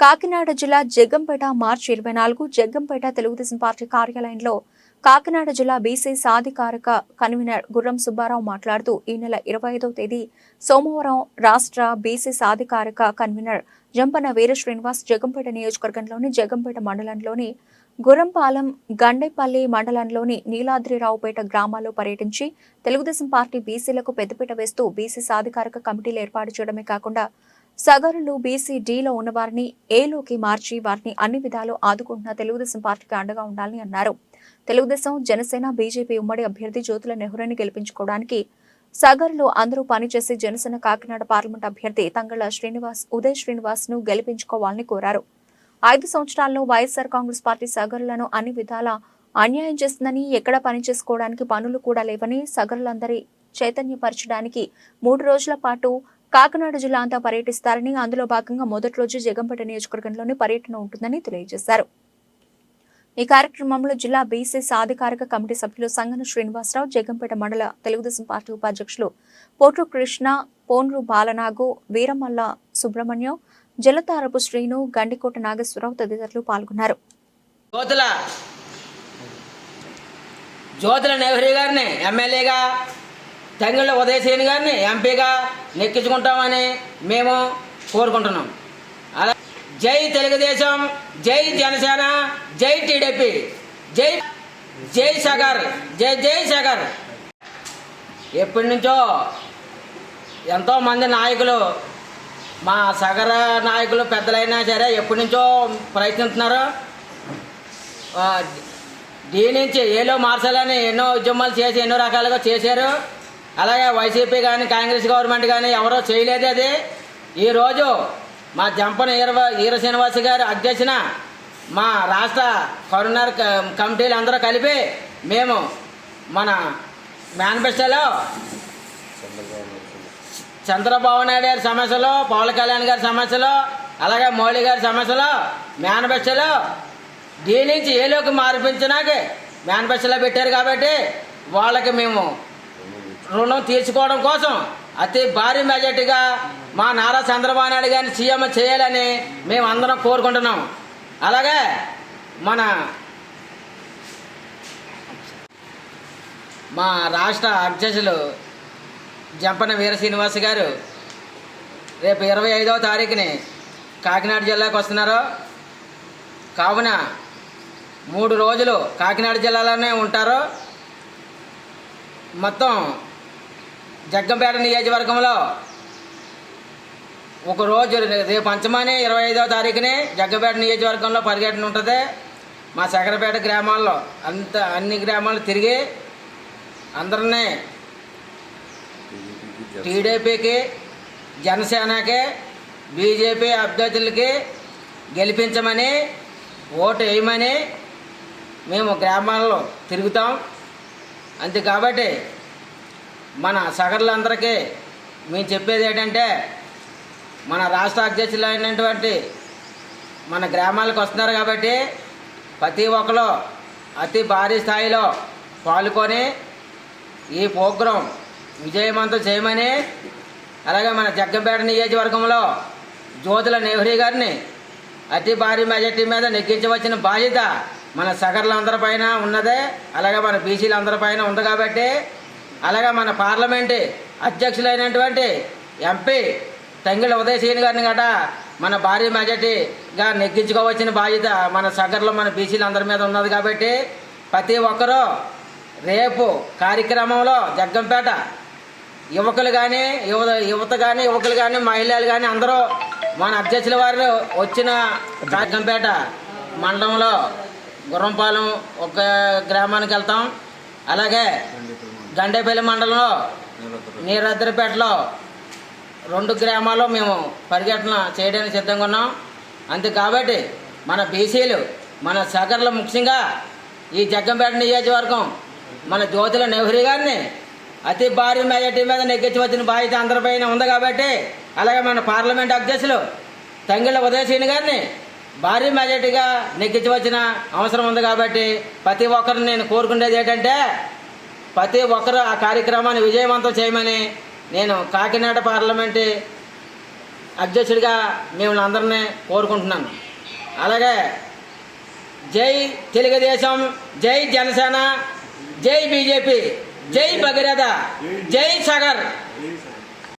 కాకినాడ జిల్లా జగ్గంపేట మార్చి ఇరవై నాలుగు జగ్గంపేట తెలుగుదేశం పార్టీ కార్యాలయంలో కాకినాడ జిల్లా బీసీ సాధికారక కన్వీనర్ గుర్రం సుబ్బారావు మాట్లాడుతూ ఈ నెల ఇరవై ఐదవ తేదీ సోమవారం రాష్ట్ర బీసీ సాధికారక కన్వీనర్ జంపన వీర శ్రీనివాస్ జగంపేట నియోజకవర్గంలోని జగ్గంపేట మండలంలోని గుర్రంపాలెం గండేపల్లి మండలంలోని నీలాద్రిరావుపేట గ్రామాల్లో పర్యటించి తెలుగుదేశం పార్టీ బీసీలకు పెద్దపీట వేస్తూ బీసీ సాధికారక కమిటీలు ఏర్పాటు చేయడమే కాకుండా సగరులు బీసీ డీలో ఉన్నవారిని ఏలోకి మార్చి వారిని అన్ని విధాలు ఆదుకుంటున్న తెలుగుదేశం పార్టీకి అండగా ఉండాలని అన్నారు. తెలుగుదేశం జనసేన బీజేపీ ఉమ్మడి అభ్యర్థి జ్యోతుల నెహ్రూని గెలిపించుకోవడానికి సగర్లు అందరూ పనిచేసి జనసేన కాకినాడ పార్లమెంట్ అభ్యర్థి తంగళ శ్రీనివాస్ ఉదయ్ శ్రీనివాస్ను గెలిపించుకోవాలని కోరారు. ఐదు సంవత్సరాల్లో వైఎస్ఆర్ కాంగ్రెస్ పార్టీ సగరులను అన్ని విధాలా అన్యాయం చేస్తుందని ఎక్కడ పని చేసుకోవడానికి పనులు కూడా లేవని సగరులందరి చైతన్యపరచడానికి మూడు రోజుల పాటు కాకినాడ జిల్లా అంతా పర్యటిస్తారని అందులో భాగంగా మొదటి రోజు జగంపేట నియోజకవర్గంలోని పర్యటన ఉంటుందని తెలియజేశారు. ఈ కార్యక్రమంలో జిల్లా బీసీ సాధికారిక కమిటీ సభ్యులు సంగన శ్రీనివాసరావు జగంపేట మండల తెలుగుదేశం పార్టీ ఉపాధ్యక్షులు పోట్రు కృష్ణ పోన్రు బాలనాగు వీరమల్ల సుబ్రహ్మణ్యం జలతారపు శ్రీను గండికోట నాగేశ్వరరావు తదితరులు పాల్గొన్నారు. జ్యోతుల జ్యోతుల గారిని ఎమ్మెల్యేగా తంగిళ్ళ ఉదయసేని గారిని ఎంపీగా నెక్కించుకుంటామని మేము కోరుకుంటున్నాం. అలా జై తెలుగుదేశం జై జనసేన జై టీడీపీ జై జై సగర్ జై జై సగర్. ఎప్పటి నుంచో ఎంతోమంది నాయకులు మా సగర నాయకులు పెద్దలైనా సరే ఎప్పటి నుంచో ప్రయత్నిస్తున్నారు. దీని నుంచి ఏలో మార్చాలని ఎన్నో ఉద్యమాలు చేసి ఎన్నో రకాలుగా చేశారు. అలాగే వైసీపీ కానీ కాంగ్రెస్ గవర్నమెంట్ కానీ ఎవరో చేయలేదు అది. ఈరోజు మా జంపన ఈర ఈర శ్రీనివాస్ గారు అధ్యక్షన మా రాష్ట్ర కరోనర్ కమిటీలు అందరూ కలిపి మేము మన మేనిఫెస్టోలో చంద్రబాబు నాయుడు గారి సమస్యలు పవన్ కళ్యాణ్ గారి సమస్యలు అలాగే మౌళి గారి సమస్యలు మేనిఫెస్టోలో దీని నుంచి ఏలోకి మార్పించడానికి మేనిఫెస్టోలో పెట్టారు కాబట్టి వాళ్ళకి మేము రుణం తీర్చుకోవడం కోసం అతి భారీ మెజార్టీగా మా నారా చంద్రబాబు నాయుడు గారిని సీఎం చేయాలని మేము అందరం కోరుకుంటున్నాం. అలాగే మన మా రాష్ట్ర అధ్యక్షులు జంపన వీర శ్రీనివాస్ గారు రేపు ఇరవై ఐదవ తారీఖుని కాకినాడ జిల్లాకు వస్తున్నారు. కావున మూడు రోజులు కాకినాడ జిల్లాలోనే ఉంటారు. మొత్తం జగ్గంపేట నియోజకవర్గంలో ఒక రోజు రేపు పంచమని ఇరవై ఐదవ తారీఖునే జగ్గంపేట నియోజకవర్గంలో పర్యటన ఉంటుంది. మా శకరపేట గ్రామాల్లో అంత అన్ని గ్రామాలు తిరిగి అందరినీ టీడీపీకి జనసేనకి బీజేపీ అభ్యర్థులకి గెలిపించమని ఓటు వేయమని మేము గ్రామాల్లో తిరుగుతాం. అంతే కాబట్టి మన సగర్లందరికీ మేము చెప్పేది ఏంటంటే మన రాష్ట్ర అధ్యక్షులు అయినటువంటి మన గ్రామాలకు వస్తున్నారు కాబట్టి ప్రతి ఒక్కరు అతి భారీ స్థాయిలో పాల్గొని ఈ ప్రోగ్రాం విజయవంతం చేయమని అలాగే మన జగ్గంపేట నియోజకవర్గంలో జ్యోతుల నెహ్రూ గారిని అతి భారీ మెజార్టీ మీద నెగ్గించవలసిన బాధ్యత మన సగర్లందరిపైన ఉన్నదే అలాగే మన బీసీలందరిపైన ఉంది కాబట్టి అలాగే మన పార్లమెంటు అధ్యక్షులైనటువంటి ఎంపీ తంగిళ ఉదయసేని గారిని గట మన భారీ మెజార్టీగా నెగ్గించుకోవచ్చిన బాధ్యత మన సగర్లో మన బీసీలు అందరి మీద ఉన్నది కాబట్టి ప్రతి ఒక్కరూ రేపు కార్యక్రమంలో జగ్గంపేట యువకులు కానీ యువత యువత కానీ యువకులు కానీ మహిళలు కానీ అందరూ మన అధ్యక్షుల వారు వచ్చిన జగ్గంపేట మండలంలో గుర్రంపాలెం ఒక గ్రామానికి వెళ్తాం. అలాగే గండేపల్లి మండలంలో నీరద్రపేటలో రెండు గ్రామాల్లో మేము పర్యటన చేయడానికి సిద్ధంగా ఉన్నాం. అంతే కాబట్టి మన బీసీలు మన సగర్లు ముఖ్యంగా ఈ జగ్గంపేట నియోజకవర్గం మన జ్యోతుల నెహ్రూ గారిని అతి భారీ మెజార్టీ మీద నెగ్గించవచ్చిన బాధ్యత అందరిపైన ఉంది కాబట్టి అలాగే మన పార్లమెంట్ అధ్యక్షులు తంగిళ్ళ ఉదయశ్రీని గారిని భారీ మెజార్టీగా నెగ్గించవలసిన అవసరం ఉంది కాబట్టి ప్రతి ఒక్కరిని నేను కోరుకునేది ఏంటంటే ప్రతి ఒక్కరు ఆ కార్యక్రమాన్ని విజయవంతం చేయమని నేను కాకినాడ పార్లమెంటు అధ్యక్షుడిగా మిమ్మల్ని అందరినీ కోరుకుంటున్నాను. అలాగే జై తెలుగుదేశం జై జనసేన జై బీజేపీ జై భగీరథ జై సగర్.